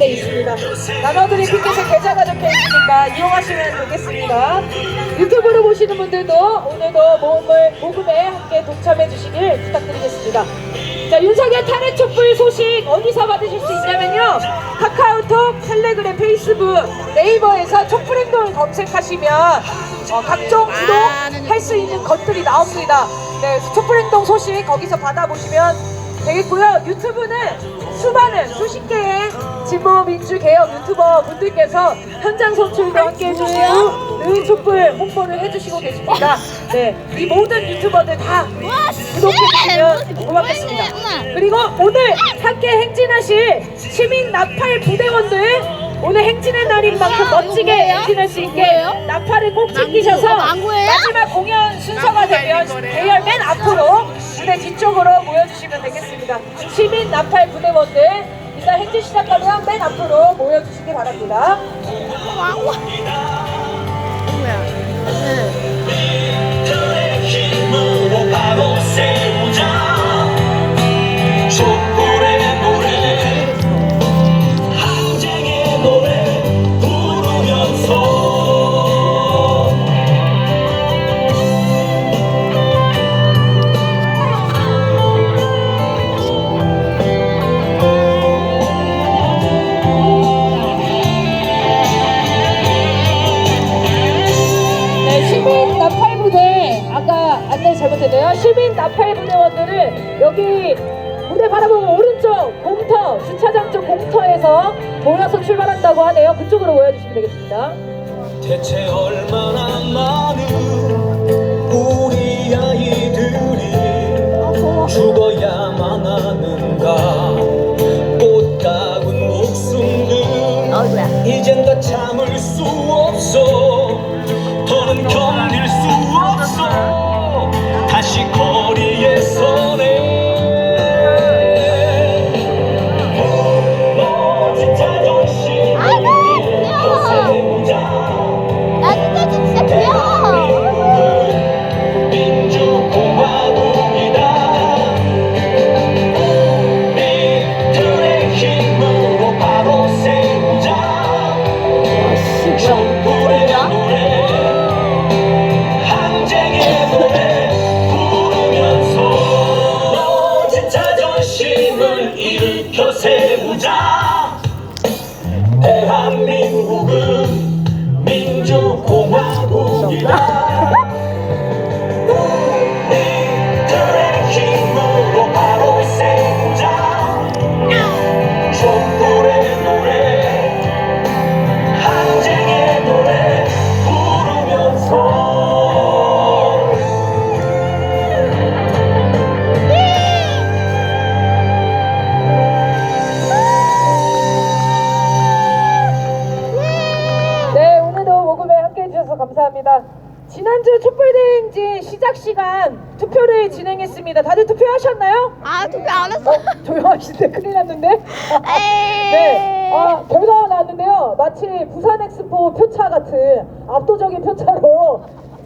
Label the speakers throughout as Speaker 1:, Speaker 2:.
Speaker 1: 돼 있습니다. 나눠드린 피켓에 계좌가 적혀 있으니까 이용하시면 되겠습니다. 유튜브로 보시는 분들도 오늘도 모금을, 모금에 함께 동참해 주시길 부탁드리겠습니다. 자, 윤석열 탄핵 촛불 소식 어디서 받으실 수 있냐면요. 카카오톡, 텔레그램, 페이스북, 네이버에서 촛불행동을 검색하시면 어, 각종 구독할 수 있는 것들이 나옵니다. 네, 촛불행동 소식 거기서 받아보시면 되겠고요. 유튜브는 수많은 수십 개의 진보 민주 개혁 유튜버 분들께서 현장 송출도 함께 해주시고 늘 촛불 홍보를 해주시고 계십니다. 네, 이 모든 유튜버들 다 구독해주시면 고맙겠습니다. 그리고 오늘 함께 행진하실 시민 나팔 부대원들 오늘 행진의 날인 만큼 멋지게 행진할 수 있게 나팔을 꼭 챙기셔서 마지막 공연 순서가 되면 대열 맨 앞으로 무대 뒤쪽으로 모여주시면 되겠습니다. 시민 나팔 부대원들 일단 행진 시작하면 맨 앞으로 모여주시기 바랍니다.
Speaker 2: 힘으로
Speaker 1: 시민 나팔 부대원들을 여기 무대 바라보는 오른쪽 공터 주차장 쪽 공터에서 모여서 출발한다고 하네요. 그쪽으로 모여주시면 되겠습니다.
Speaker 2: 대체 얼마나 많은 우리 아이들이 죽어야만 하는가 꽃다운 목숨들 이젠 다 참을 수 다시
Speaker 1: 지난주 촛불대행진 시작 시간 투표를 진행했습니다. 다들 투표하셨나요?
Speaker 3: 아 투표 안 했어.
Speaker 1: 어, 조용하신데 큰일 났는데? 네, 아, 결과가 나왔는데요. 마치 부산 엑스포 표차 같은 압도적인 표차로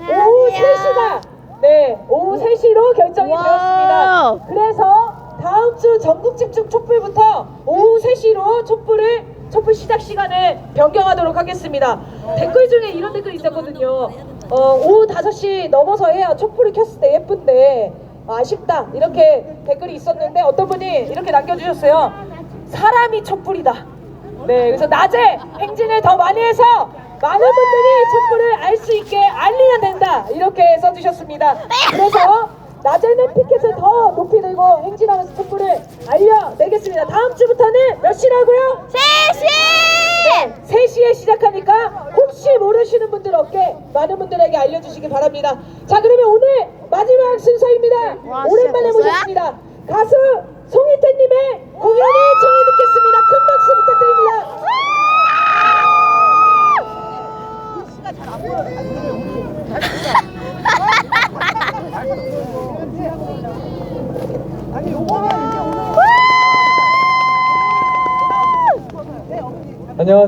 Speaker 1: 오후 3시가 네, 오후 3시로 결정이
Speaker 3: 와우.
Speaker 1: 되었습니다. 그래서 다음 주 전국 집중 촛불부터 오후 3시로 촛불을 촛불 시작 시간을 변경하도록 하겠습니다. 댓글 중에 이런 댓글이 있었거든요. 어, 오후 5시 넘어서 해야 촛불을 켰을 때 예쁜데 아쉽다 이렇게 댓글이 있었는데 어떤 분이 이렇게 남겨주셨어요. 사람이 촛불이다. 네, 그래서 낮에 행진을 더 많이 해서 많은 분들이 촛불을 알 수 있게 알리면 된다. 이렇게 써주셨습니다. 그래서 낮에는 피켓을 더 높이 들고 행진하면서 촛불을 알려내겠습니다. 다음 주부터는 몇 시라고요?
Speaker 3: 세시.
Speaker 1: 3시에 시작하니까 혹시 모르시는 분들 없게 많은 분들에게 알려주시기 바랍니다. 자, 그러면 오늘 마지막 순서입니다.
Speaker 3: 와,
Speaker 1: 오랜만에? 모셨습니다. 가수 송희태님의 공연을 청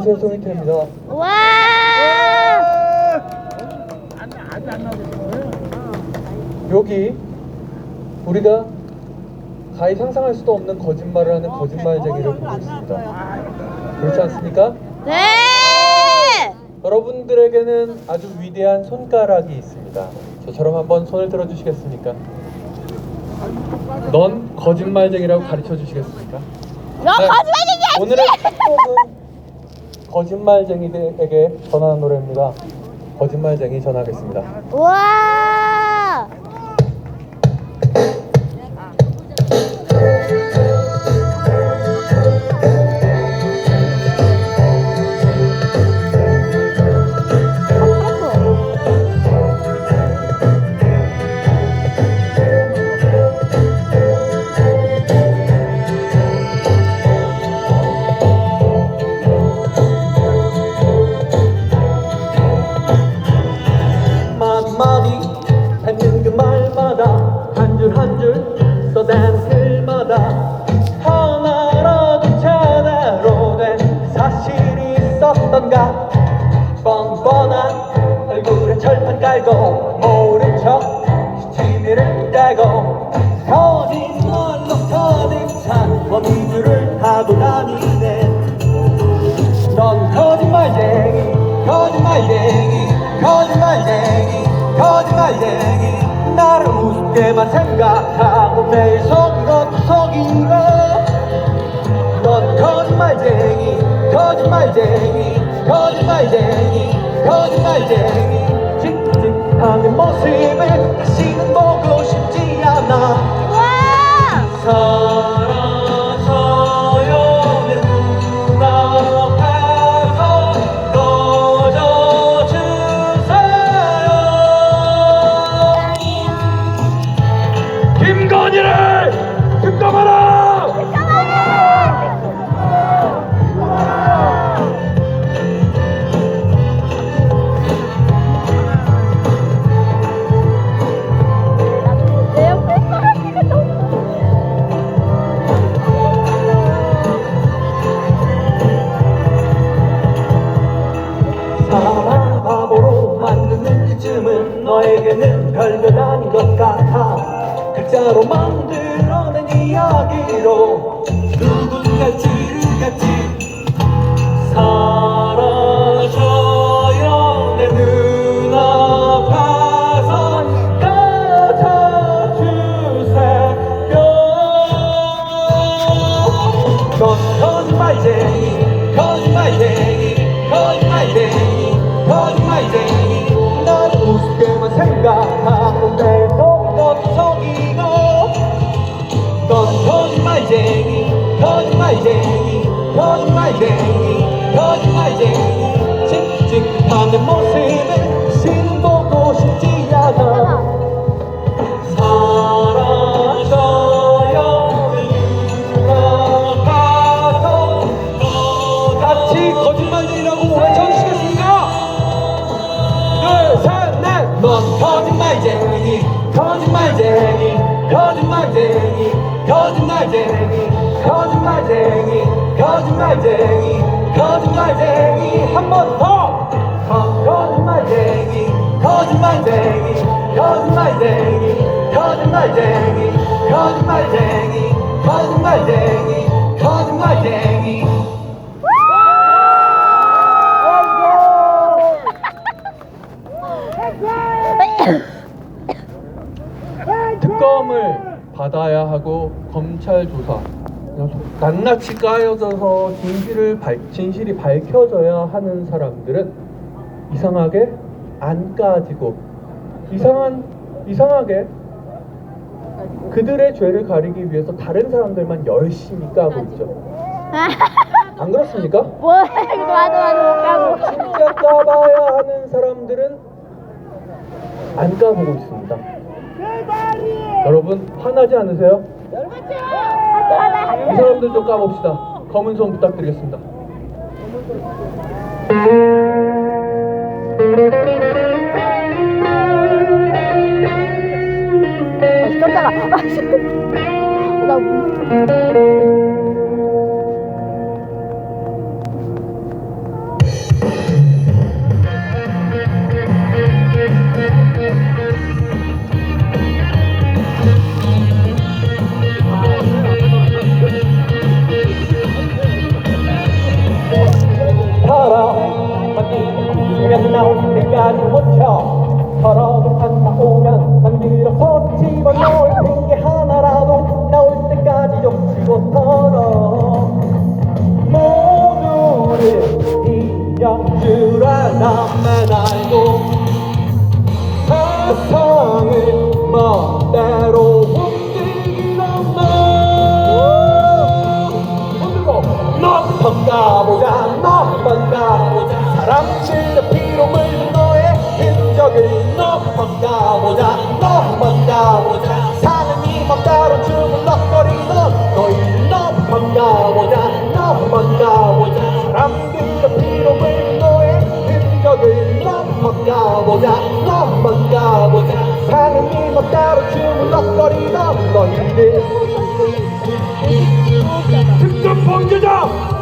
Speaker 4: 안녕하세요 송희태입니다.
Speaker 3: 와.
Speaker 4: 여기 우리가 가히 상상할 수도 없는 거짓말을 하는 거짓말쟁이를 보고 있습니다. 그렇지 않습니까?
Speaker 3: 네.
Speaker 4: 여러분들에게는 아주 위대한 손가락이 있습니다. 저처럼 한번 손을 들어 주시겠습니까? 넌 거짓말쟁이라고 가르쳐 주시겠습니까?
Speaker 3: 너
Speaker 4: 네.
Speaker 3: 거짓말쟁이야.
Speaker 4: 오늘의 첫 곡은 거짓말쟁이들에게 전하는 노래입니다. 거짓말쟁이 전하겠습니다.
Speaker 3: 우와.
Speaker 2: 거짓말로 가득 찬 범인들을 하고 다니네 넌 거짓말쟁이 거짓말쟁이 거짓말쟁이 거짓말쟁이 나를 우습게만 생각하고 매일 속이고 속이고 넌 거짓말쟁이 거짓말쟁이 거짓말쟁이 거짓말쟁이 칙칙하는 모습을 다시는 보고 싶지 않아
Speaker 3: 우와.
Speaker 2: 만들어낸 이야기로 누군가 지르겠지. 사라져요 내 눈앞에서 꺼져주세요 넌 거짓말쟁이 거짓말쟁이 거짓말쟁이 거짓말쟁이. 나를 우습게만 생각하 거짓말쟁이 거짓말쟁이 거짓말쟁이 거짓말쟁이 거짓말쟁이 거짓말쟁이. 한 번 더. 거짓말쟁이 거짓말쟁이 거짓말쟁이 거짓말쟁이 거짓말쟁이
Speaker 4: 검찰 조사 낱낱이 까여져서 진실을 밝, 진실이 밝혀져야 하는 사람들은 이상하게 안 까지고 이상한 이상하게 그들의 죄를 가리기 위해서 다른 사람들만 열심히 까고 있죠. 안 그렇습니까?
Speaker 3: 뭐야 이거 맞아 맞아 못 가고.
Speaker 4: 진짜 까봐야 하는 사람들은 안 까보고 있습니다. 여러분 화나지 않으세요? 이 사람들 좀 까봅시다. 검은 손 부탁드리겠습니다.
Speaker 3: 아, 깜짝아. 나
Speaker 2: 한번 가보자 너 한번 가보자 사는 이맘 따로 주물럭거리던 너희들 특급 범죄자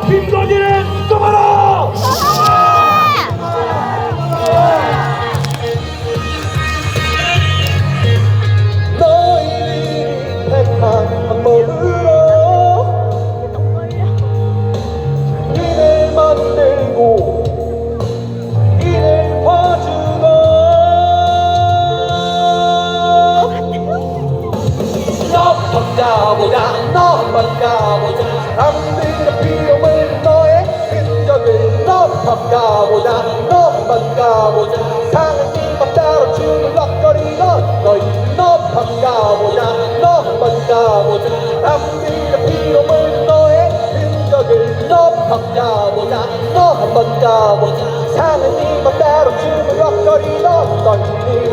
Speaker 2: 너만 가보자. 너만 가보자. 사람들의 비용을 너의 흔적을 너만 가보자. 너만 가보자. 상은 이만 따로 주물럭거리던 너희들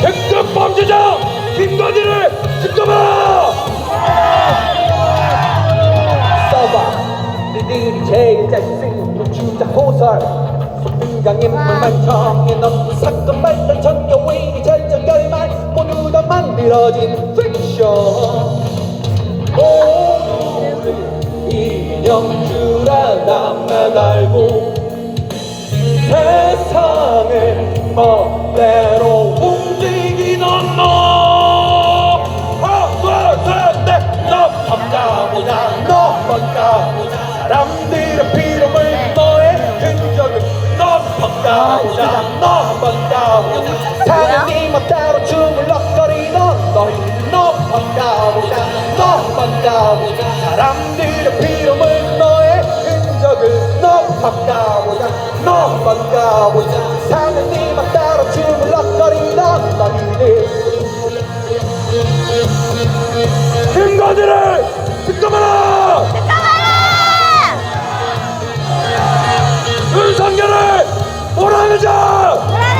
Speaker 2: 특급 범죄자 김건희를 지켜봐! 써봐. 너희들이 제일 잘 쓰는 주자 호설 손 등강 인물만 정해놓고 사건 발단 전경위이 절정 결말 모두 다 만들어진 픽션. 인형줄 하나 매달고 세상을 멋대로 움직이 그냥 너만 가보자 사는 네만 따라 주물럭거리던 너희들 증거들을 득점하라! 득점하라! 윤석열을 몰아내자!